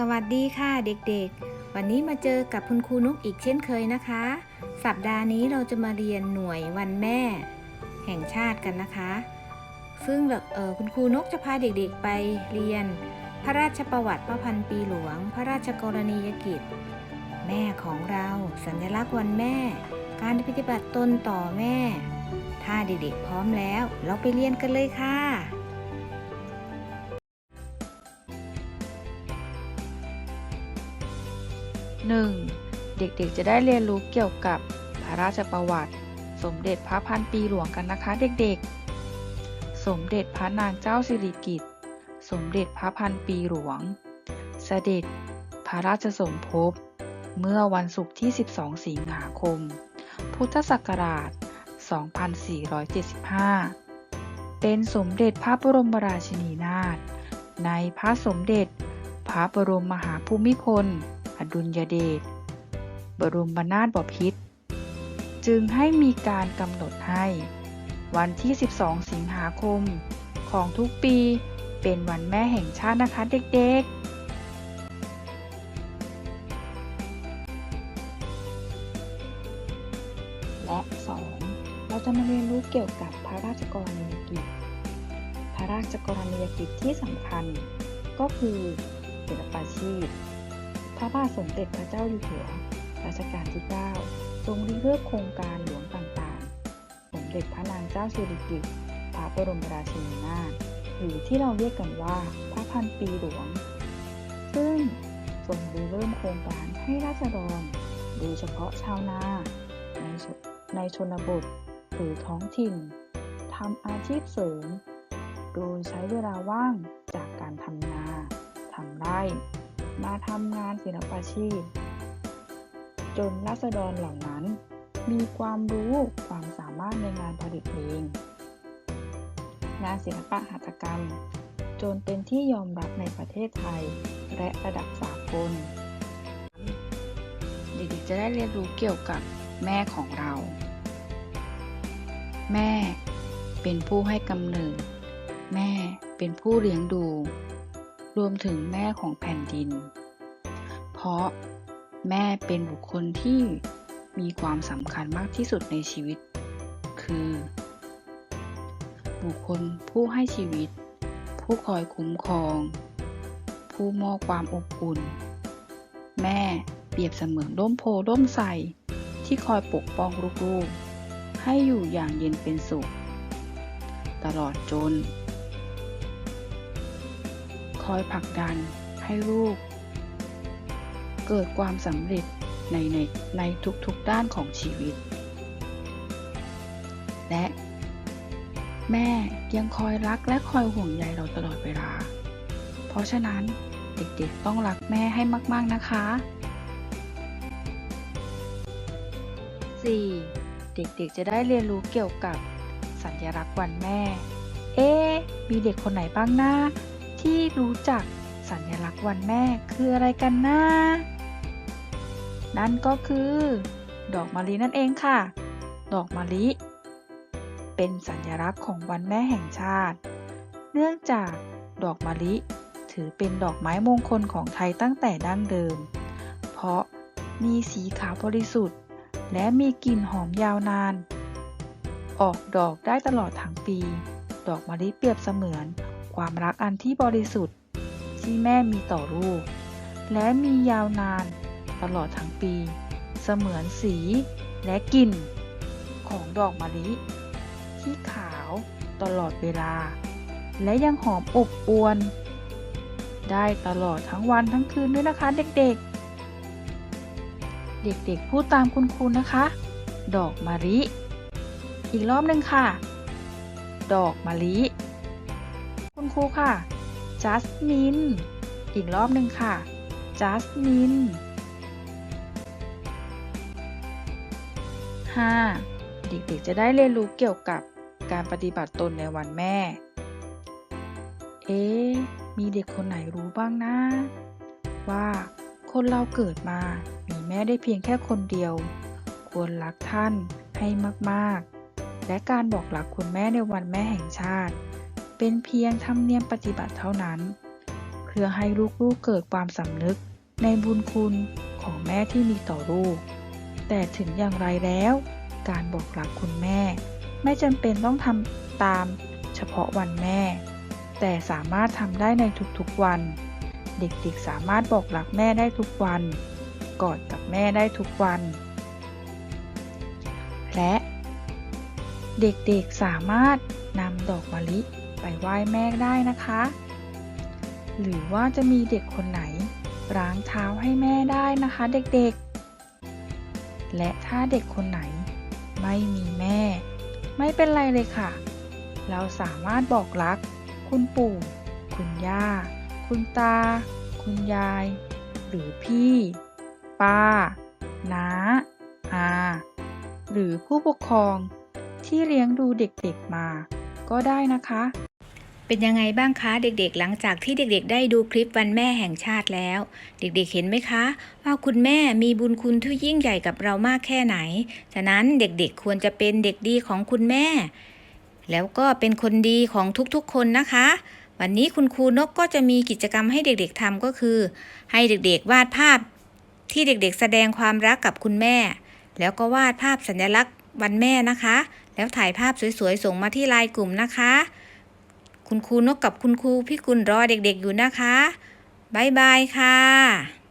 สวัสดีค่ะเด็กๆ วันนี้มาเจอกับคุณครูนุกอีกเช่นเคยนะคะ สัปดาห์นี้เราจะมาเรียนหน่วยวันแม่ แห่งชาติกันนะคะ ซึ่งเออคุณครูนกจะพาเด็กๆไปเรียน พระราชประวัติพระพันปีหลวง พระราชกรณียกิจ แม่ของเราสัญลักษณ์วันแม่ การปฏิบัติตนต่อแม่ ถ้าเด็กๆพร้อมแล้ว เราไปเรียนกันเลยค่ะ 1. เด็กๆจะได้เรียนรู้เกี่ยวกับพระราชประวัติ สมเด็จพระพันปีหลวงกันนะคะเด็กๆ สมเด็จพระนางเจ้าสิริกิติ์ สมเด็จพระพันปีหลวง เสด็จพระราชสมภพ เมื่อวันศุกร์ที่ 12 สิงหาคม พุทธศักราช 2475 เป็นสมเด็จพระบรมราชินีนาถ ในพระสมเด็จพระบรมมหาภูมิพล อดุลยเดช บรมนาถบพิตร จึงให้มีการกำหนดให้ วันที่ 12 สิงหาคมของทุกปีเป็นวันแม่แห่งชาตินะคะเด็กๆและ 2. เราจะมาเรียนรู้เกี่ยวกับพระราชกรณียกิจ พระราชกรณียกิจที่สำคัญก็คือศิลปาชีพ พระบาทสมเด็จพระเจ้าอยู่หัวรัชกาลที่ 9 ทรงริเริ่มโครงการหลวงต่างๆ สมเด็จพระนางเจ้าสิริกิติ์พระบรมราชินีนาถหรือที่เราเรียกกันว่าพระพันปีหลวง ซึ่งทรงริเริ่มโครงการให้ราษฎร โดยเฉพาะชาวนาในชในชนบทหรือท้องถิ่นทำอาชีพเสริม โดยใช้เวลาว่างจากการทำนาทำไร่ มาทำงานศิลปาชีพ จนราษฎรเหล่านั้น มีความรู้ความสามารถในงานผลิตเองงานศิลปะหัตถกรรม จนเป็นที่ยอมรับในประเทศไทย และระดับสากลเด็กๆจะได้เรียนรู้เกี่ยวกับแม่ของเรา แม่เป็นผู้ให้กำเนิด แม่เป็นผู้เลี้ยงดู รวมถึงแม่ของแผ่นดิน เพราะแม่เป็นบุคคลที่มีความสำคัญมากที่สุดในชีวิต คือ บุคคลผู้ให้ชีวิต ผู้คอยคุ้มครอง ผู้มอบความอบอุ่น แม่เปรียบเสมือนร่มโพร่มใสที่คอยปกป้องลูกๆ ให้อยู่อย่างเย็นเป็นสุข ตลอดจน คอยผลักดันให้ลูก เกิดความสำเร็จในในในทุกๆด้านของชีวิต และ แม่ยังคอยรักและคอยห่วงใยเราตลอดเวลา เพราะฉะนั้นเด็กๆต้องรักแม่ให้มาก ๆนะคะ 4. เด็กๆจะได้เรียนรู้เกี่ยวกับสัญลักษณ์วันแม่ เอ๊มีเด็กคนไหนบ้างนะ ที่รู้จักสัญลักษณ์วันแม่คืออะไรกันนะ นั่นก็คือ ดอกมะลินั่นเองค่ะ ดอกมะลิ เป็นสัญลักษณ์ของวันแม่แห่งชาติ เนื่องจากดอกมะลิ ถือเป็นดอกไม้มงคลของไทยตั้งแต่ดั้งเดิม เพราะมีสีขาวบริสุทธิ์ และมีกลิ่นหอมยาวนาน ออกดอกได้ตลอดทั้งปี ดอกมะลิเปรียบเสมือน ความรักอันที่บริสุทธิ์ ที่แม่มีต่อลูก และมียาวนานตลอดทั้งปี เสมือนสีและกลิ่น ของดอกมะลิ ที่ขาวตลอดเวลา และยังหอมอบอวน ได้ตลอดทั้งวันทั้งคืนด้วยนะคะเด็กๆ เด็กๆ พูดตามคุณครูนะคะ ดอกมะลิ อีกรอบหนึ่งค่ะ ดอกมะลิ รูค่ะจัสมินอีกรอบหนึ่งค่ะจัสมิน 5. เด็กๆจะได้เรียนรู้เกี่ยวกับการปฏิบัติตนในวันแม่ เอ๊มีเด็กคนไหนรู้บ้างนะ ว่าคนเราเกิดมา มีแม่ได้เพียงแค่คนเดียว ควรรักท่านให้มากๆ และการบอกรักคุณแม่ในวันแม่แห่งชาติ เป็นเพียงธรรมเนียมปฏิบัติเท่านั้น เพื่อให้ลูกๆเกิดความสำนึกในบุญคุณของแม่ที่มีต่อลูก แต่ถึงอย่างไรแล้ว การบอกรักคุณแม่ ไม่จำเป็นต้องทำตามเฉพาะวันแม่ แต่สามารถทำได้ในทุกๆวัน เด็กๆสามารถบอกรักแม่ได้ทุกวัน กอดกับแม่ได้ทุกวัน และ เด็กๆสามารถนำดอกมะลิ ไปไหว้แม่ได้นะคะ หรือว่าจะมีเด็กคนไหนล้างเท้าให้แม่ได้นะคะเด็กๆ และถ้าเด็กคนไหนไม่มีแม่ ไม่เป็นไรเลยค่ะ เราสามารถบอกรัก คุณปู่ คุณย่า คุณตา คุณยาย หรือพี่ ป้า น้า อา หรือผู้ปกครองที่เลี้ยงดูเด็กๆมา ก็ได้นะคะ เป็นยังไงบ้างคะเด็กๆ หลังจากที่เด็กๆ ได้ดูคลิปวันแม่แห่งชาติแล้ว เด็กๆเห็นไหมคะ ว่าคุณแม่มีบุญคุณที่ยิ่งใหญ่กับเรามากแค่ไหน ฉะนั้นเด็กๆควรจะเป็นเด็กดีของคุณแม่ แล้วก็เป็นคนดีของทุกๆ คนนะคะวันนี้คุณครูนกก็จะมีกิจกรรมให้เด็กๆทำก็คือ ให้เด็กๆวาดภาพที่เด็กๆ แสดงความรักกับคุณแม่ แล้วก็วาดภาพสัญลักษณ์ วันแม่นะคะ แล้วถ่ายภาพสวยๆ ส่งมาที่ไลน์กลุ่มนะคะ คุณครูนกกับคุณครูพี่กุลรอเด็กๆอยู่นะคะ บ๊ายบายค่ะ